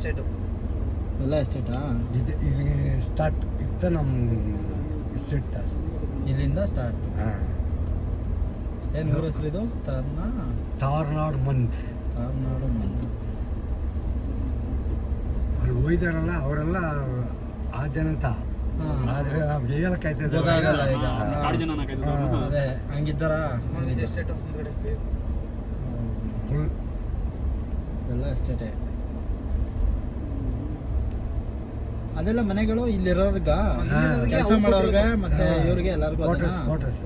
Estate ಎಲ್ಲ ಎಸ್ಟೇಟಾ ಇದು ಇಲ್ಲಿ ಸ್ಟಾರ್ಟ್ ಇತ್ತು ನಮ್ಮ ಸೆಟ್ ಇಲ್ಲಿಂದ ಸ್ಟಾರ್ಟ್ ಹಾಂ. ಏನು ಊರ ಹೆಸರು ಇದು? ತಾರ್ನಾ ತಾರ್ನಾಡ್ ಮಂತ್. ತಾರ್ನಾಡು ಮಂತ್. ಅಲ್ಲಿ ಹೋಯ್ದಾರಲ್ಲ ಅವರೆಲ್ಲ ಆ ಜನತ. ಆದರೆ ನಾವು ಹೇಳಕ್ಕಾಯ್ತದೆ ಗೊತ್ತಾಗಲ್ಲ ಈಗ. ಅದೇ. ಹಂಗಿದ್ದಾರ? ಎಸ್ಟೇಟು ಫುಲ್ ಎಲ್ಲ ಎಸ್ಟೇಟೇ ಅದೆಲ್ಲ ಮನೆಗಳು ಇಲ್ಲಿರೋರ್ಗ. ಕೆಲಸ ಮಾಡೋರ್ಗ ಮತ್ತೆ ಇವ್ರಿಗೆ ಎಲ್ಲರಿಗೂ ಕ್ವಾರ್ಟರ್ಸ್ ಕ್ವಾರ್ಟರ್ಸ್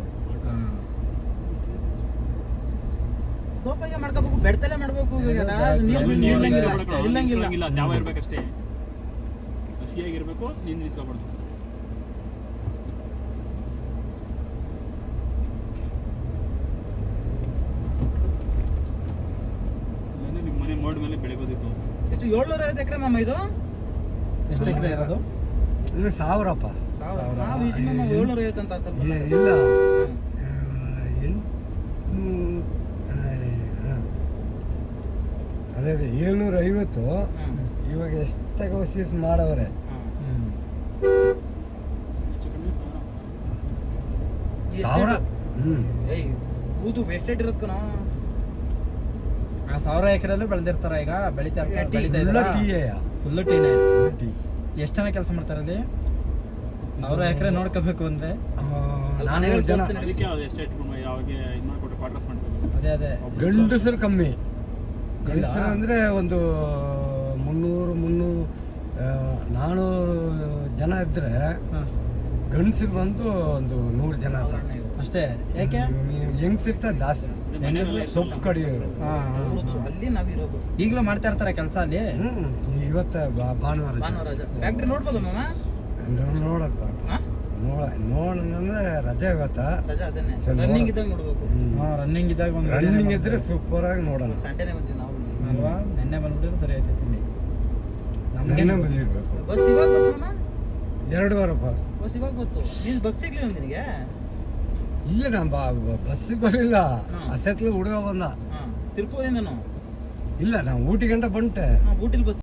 ಸೋಪಾಗೆ ಮಾಡ್ಕೋಬೇಕು ಬೆಡ್ತಲೆ ಮಾಡ್ಬೇಕು ನಿಂತ್ಕೊಳಂಗಿಲ್ಲ, ಜಾವ ಇರ್ಬೇಕಷ್ಟೇ. ಹಸಿಯಾಗಿರ್ಬೇಕು ನೀನು ನಿಂತ್ಕೊಬಾರ್ದು. ನಿಮ್ಮ ಮನೆ ಮೋಡ್ ಮೇಲೆ ಬೆಳಿಬೋದಿತ್ತು. ಎಷ್ಟು ಏಳ್ನೂರ ಐವತ್ತು ಎಕರೆ ಮಾಮ ಇದು? ಎಷ್ಟು ಎಕರೆ ಇರೋದು? ಇಲ್ಲ ಸಾವಿರಪ್ಪ. ಏಳ್ನೂರ ಐವತ್ತು ಅಂತ ಸ್ವಲ್ಪ ಇಲ್ಲ. ಅದೇ ಅದೇ ಏಳ್ನೂರ ಐವತ್ತು. ಇವಾಗ ಎಷ್ಟಾಗ ವಸೀಸ್ ಮಾಡವ್ರೆ. ಸಾವಿರ. ಹ್ಞೂ ಸಾವಿರ? ಎಸ್ಟೇಟು- ಏಯ್ ಕೂತು ಇರೋದ್ಕನ? ಆ ಸಾವಿರ ಎಕರೆಲ್ಲೂ ಬೆಳೆದಿರ್ತಾರ ಈಗ ಬೆಳಿತಾ ಬೆಳಿತಾ ಇದ್ದಾರೆ? ಇದಾರ ಫುಲ್ಲು ಟೀನೇ ಟೀ ಎಷ್ಟು ಜನ ಕೆಲಸ ಮಾಡ್ತಾರೆ ಅಲ್ಲಿ? ಸಾವಿರ ಎಕರೆ ನೋಡ್ಕೋಬೇಕು ಅಂದ್ರೆ? ನಾನೇಳು ಜನ. ಅದು ಅದೇ. ಅದೇ ಗಂಡಸರು ಕಮ್ಮಿ. ಗಂಡಸರು ಅಂದ್ರೆ ಒಂದು ಮುನ್ನೂರು ಮುನ್ನೂರು ನಾನೂರು ನಾನ್ನೂರು ಜನ ಇದ್ರೆ ಹಾ. ಗಂಡಸರು ಬಂದು ಒಂದು ನೂರು ಜನ ಅಷ್ಟೇ? ಯಾಕೆ? ಹೆಂಗ್ಸಿರ್ತಾರೆ ಜಾಸ್ತಿ. ಸೊಪ್ಪು ಕಡಿಯೋರು. ಹಾ, ಹಾ, ಹೌದು, ಹಾ. ಅಲ್ಲಿ ನಾವಿರೋದು. ಈಗಲೂ ಮಾಡ್ತಾ ಇರ್ತಾರೆ ಕೆಲಸ ಅಲ್ಲಿ? ಇವತ್ತು ಇವತ್ತ ಬಾ- ಭಾನುವಾರ ಭಾನುವಾರ ಫ್ಯಾಕ್ಟ್ರಿ ನೋಡ್ಬೋದು ನೋಡಪ್ಪ. ನೋಡ ನೋಡಂದ್ರೆ ರಜೆ ಇವತ್ತ. ರನ್ನಿಂಗ್ ಇದ್ದಾಗ ನೋಡ್ಬೇಕು. ರನ್ನಿಂಗ್ ಇದ್ದಾಗ ಒಂದು ರನ್ನಿಂಗ್ ಇದ್ರೆ ಸೂಪರ್ ಆಗಿ ನೋಡೋಣ. ಸಂಡೇನೆ ಬಂದ್ವಿ ನಾವು. ಅಲ್ವಾ? ನಿನ್ನೆ ಬಂದ್ಬಿಟ್ರೆ ಸರಿ ಆಯ್ತೈತಿ ಇಲ್ಲಿ ನಮ್ಗೇನೇ ಬಂದಿರ್ಬೇಕು. ಬಸ್ ಇವಾಗ ಬಂತು ಮಾಮ? ಎರಡು ವಾರಪ್ಪ. ಬಸ್ ಇವಾಗ ಬಂತು. ನೀನು ಬಸ್ ಸಿಗ್ಲಿಲ್ಲ ನಿನಗೆ? ಇಲ್ಲ ನಾ ಬಸ್ಸಿಗೆ ಬರಲಿಲ್ಲ ಹ್ಮ್. ಅಸತ್ಲಿ ಹುಡುಗ ಬಂದ ಹಾಂ ತಿರುಪೂರಿಂದನು ಇಲ್ಲ ನಾ ಊಟಿ ಗಂಟ ಬಂಟೆ ಹಾಂ ಊಟಿಲಿ ಬಸ್